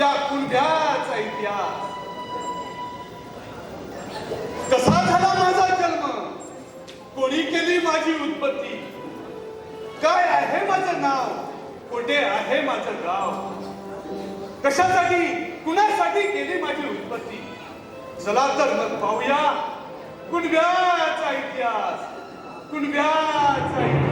या कुंड्याचा इतिहास. कसा झाला माझा जन्म? कोणी केली माझी उत्पत्ती? काय आहे माझं नाव? कुठे आहे माझं गाव? कशासाठी कुणासाठी केली माझी उत्पत्ती? चला तर मग पाहूया कुणब्याचा इतिहास. कुणब्याचा इतिहास.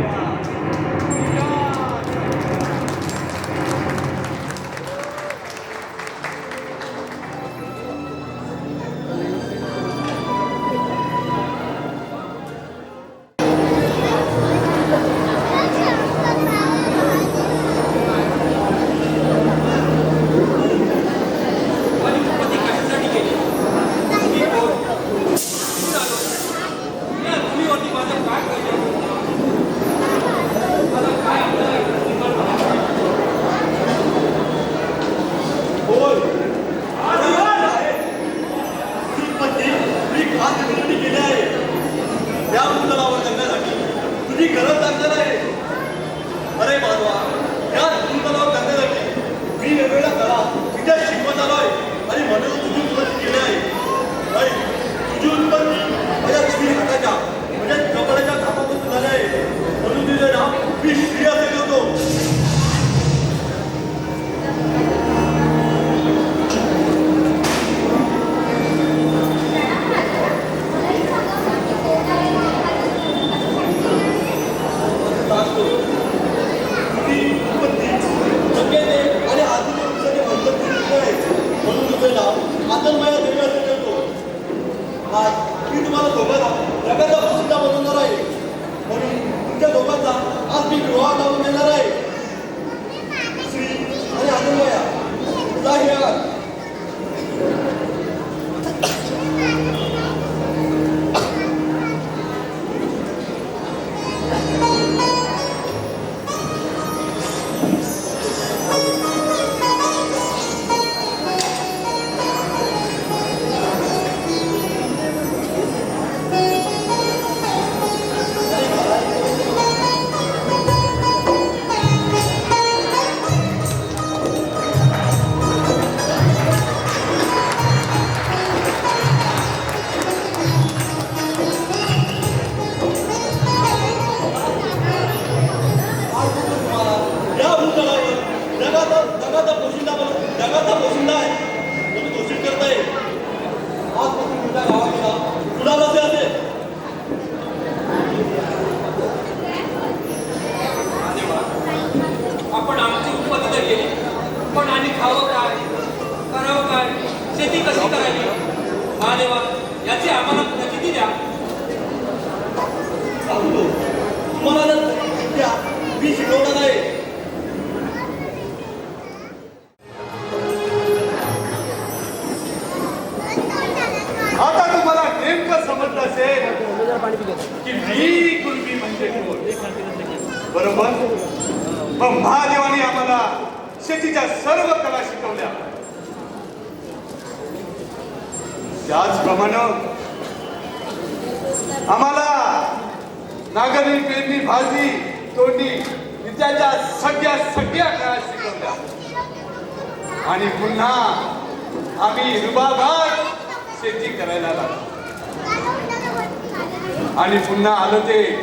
पुन्हा आलं ते.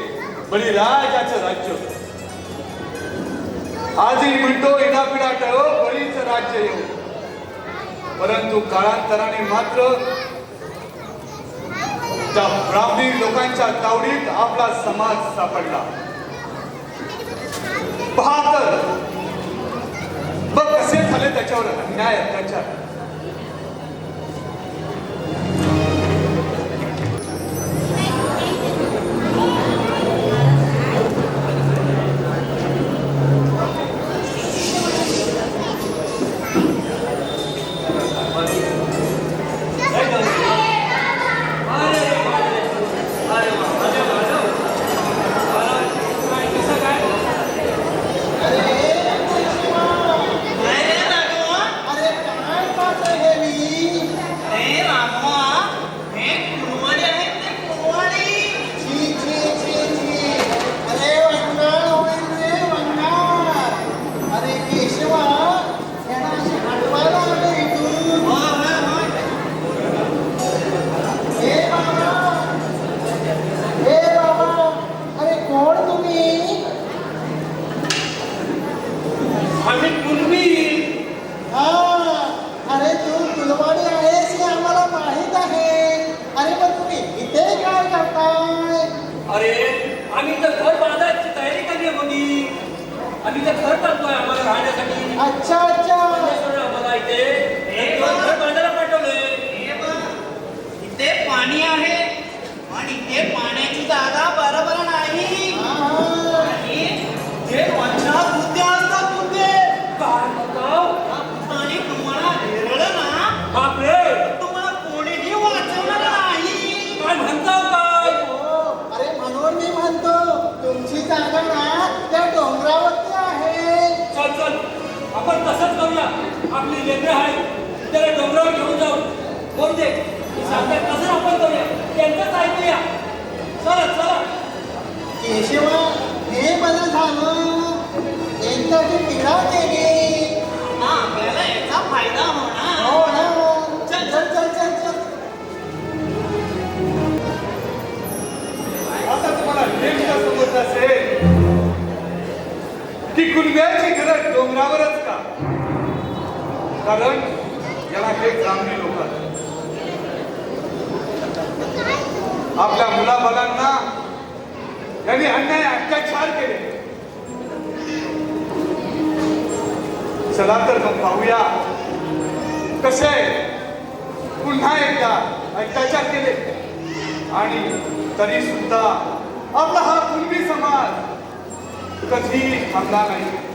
बळीराजाचं राज्य. आजही म्हणतो इडापिडा हो, बळीच राज्य येऊ. परंतु काळांतराने मात्र त्या ब्राह्मी लोकांच्या तावडीत आपला समाज सापडला. पहा तर. मग कसे झाले त्याच्यावर अन्याय अत्याचार. आपली लेकरं आहे त्याला डोंगरावर घेऊन जाऊ. बोल दे मी सांगते तसंच आपण करूया? त्यांचंच ऐकूया. चला चला. केशवा हे बरं झालं एकदाची पिढा केली हा आपल्याला याचा फायदा होणार. हो ना. चल चल चल चल चल आता तुम्हाला नेमकं समजत असेल की कुणब्याची घरं डोंगरावरच कारण याला हे ग्रामीण लोक आहेत. आपल्या मुलाबाळांना त्यांनी अन्याय अत्याचार केले. चला तर मग पाहूया कसे पुन्हा एकदा अत्याचार केले. आणि तरी सुद्धा आपला हा कुणबी समाज कधी थांबला नाही.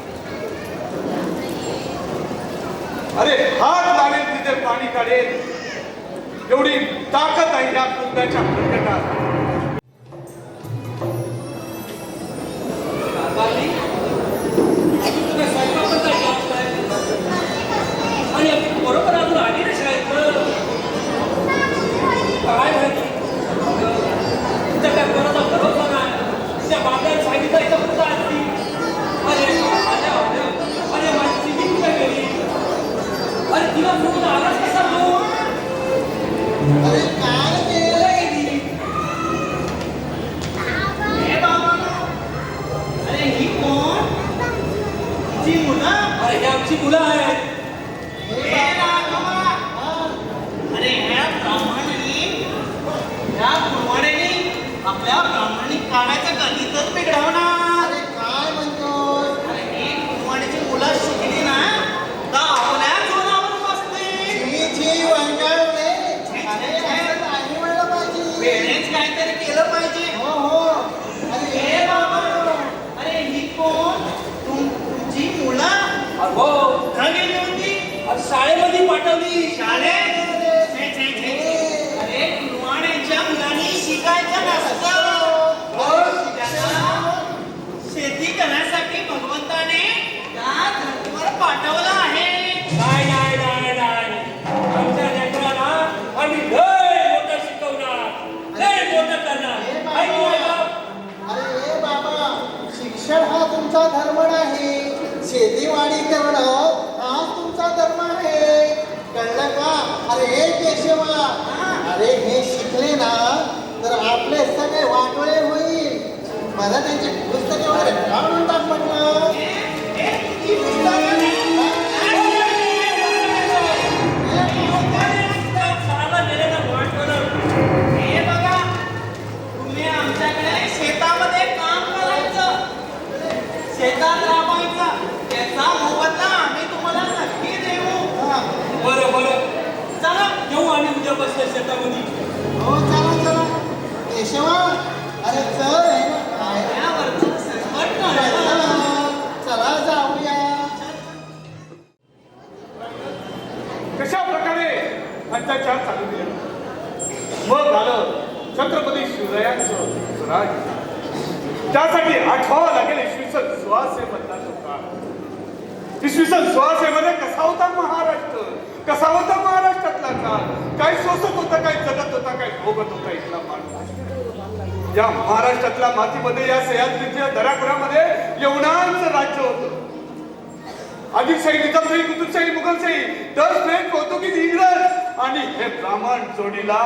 अरे हात लावेल तिथे पाणी काढेल एवढी ताकद आहे या कुंभाच्या प्रकटात नाही शेतीवाडी करणं हा तुमचा धर्म आहे. कळलं का? अरे हे केशवा अरे हे शिकले ना तर आपले सगळे वाटोळे होईल. मला त्यांची पुस्तके वगैरे शेतामध्ये. हो चला केशवा अरे जाऊया. कशा प्रकारे अत्याचार चालू मग झालं छत्रपती शिवरायांचं स्वराज त्यासाठी आठवावं लागेल इसवी सन सोळाशे मधला काळ इसवी सन सोळाशे मध्ये कसा होता महाराष्ट्र? कसा होता महाराष्ट्रातला काळ? काय सोसत होता काय जगत होता काय भोगत होता इथला माणूस? या महाराष्ट्रातल्या मातीमध्ये या सह्याद्रीच्या दराखुरामध्ये यवनांचं राज्य होतं. आदिलशाही निजामशाही कुतुबशाही मुघलशाही दर स्पेन कौतुकीत इंग्रज आणि हे ब्राह्मण जोडीला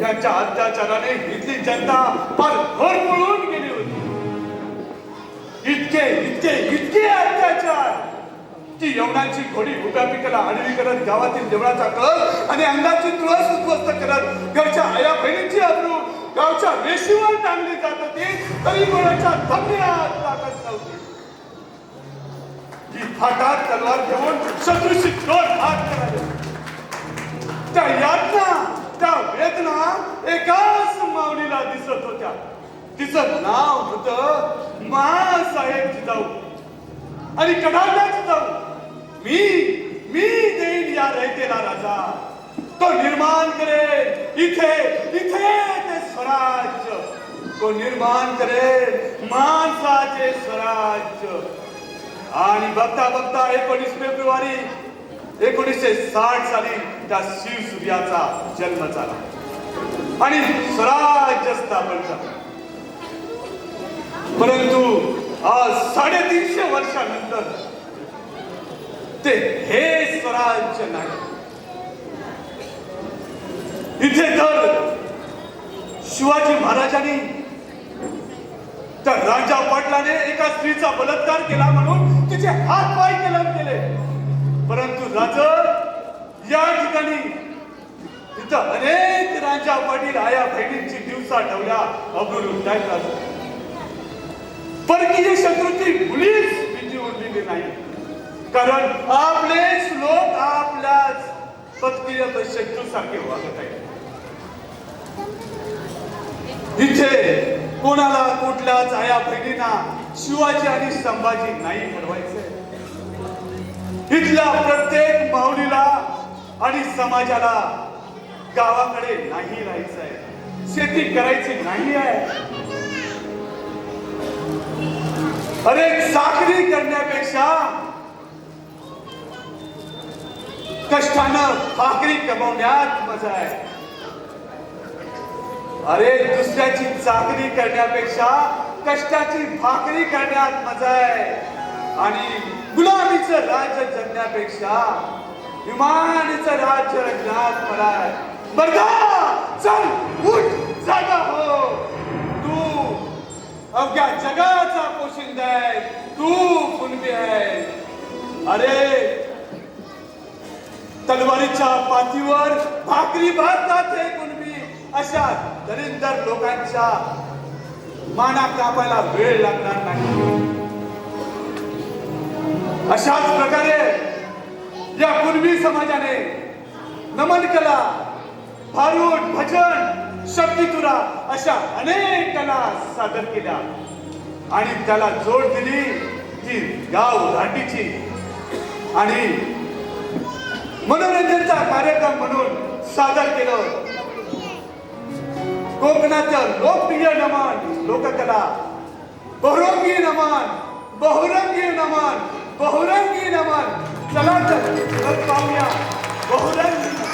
त्यांच्या अत्याचाराने इथली जनता फार भर पळून गेली होती. इतके इतके इतके अत्याचार! ती यवनाची घोडी उभ्या पिकाला आडवी करत गावातील देवळाचा कळ आणि अंगाची तुळस उद्ध्वस्त करत घरच्या आया बहिणीची अब्रू गावच्या वेशीवर टांगली जात होती तरी कोणाच्या धमन्यात ताकद नव्हती. जी फाटात तलवार घेऊन शत्रूशी दोन भाग करावे त्या यातना त्या वेदना एकाच माऊलीला दिसत होत्या. तिचं नाव होत मासाहेब जिजाऊ आणि कडाला जिजाऊ मी मी देईन या रयतेला राजा. तो निर्माण करेल. इथे इथे ते स्वराज्य. तो निर्माण करेल माणसाचे स्वराज्य. आणि बघता बघता एकोणीस फेब्रुवारी एकोणीसशे साठ साली त्या शिवसूर्याचा जन्म झाला. आणि स्वराज्य स्थापन झालं. परंतु आज साडेतीनशे वर्षानंतर ते हे स्वराज्य नाही. इथे तर शिवाजी महाराजांनी त्या राजा पाटलाने एका स्त्रीचा बलात्कार केला म्हणून तिचे हात पाय केलं केले. परंतु राज या ठिकाणी इथं अनेक राजा पाटील आया बहिणींची दिवसा ठेवल्या अब्दुल लुटायला परकीय शत्रूची मुलीच भीती उरलेली नाही. कारण आपलेच लोक आपल्याच पत्नी शत्रू सारखे वागत आहेत. इथे कोणाला कुठल्याच आया बहिणींना शिवाजी आणि संभाजी नाही ठरवायचे इथल्या प्रत्येक माऊलीला आणि समाजाला गावाकडे नाही राहायचंय शेती करायची नाही आहे. अरे चाकरी करण्यापेक्षा कष्टानं भाकरी कमवण्यात मजा आहे. अरे दुसऱ्याची चाकरी करण्यापेक्षा कष्टाची भाकरी करण्यात मजा आहे. आणि गुलामीच राज्य जगण्यापेक्षा विमानाचं राज्य रंगण्यात मला आहे. चल उठ जागा हो. तू अवघ्या जगाचा पोशिंदा आहे. तू कुणबी आहे. अरे तलवारीच्या पाठीवर भाकरी भारतात हे कुणबी अशा दरिंदर लोकांच्या माना कापायला वेळ लागणार नाही. अशाच प्रकारे या कुणबी समाजाने नमन कला भारूड भजन शक्तितुरा अशा अनेक कला सादर केल्या. आणि त्याला जोड दिली ती गाव घाटीची. आणि मनोरंजनचा कार्यक्रम म्हणून सादर केलं. कोकणाचं लोकप्रिय नमन लोककला. बहुरंगी नमन बहुरंगी नमन बहुरंगी नमन. चला तर पाहूया. बहुरंगी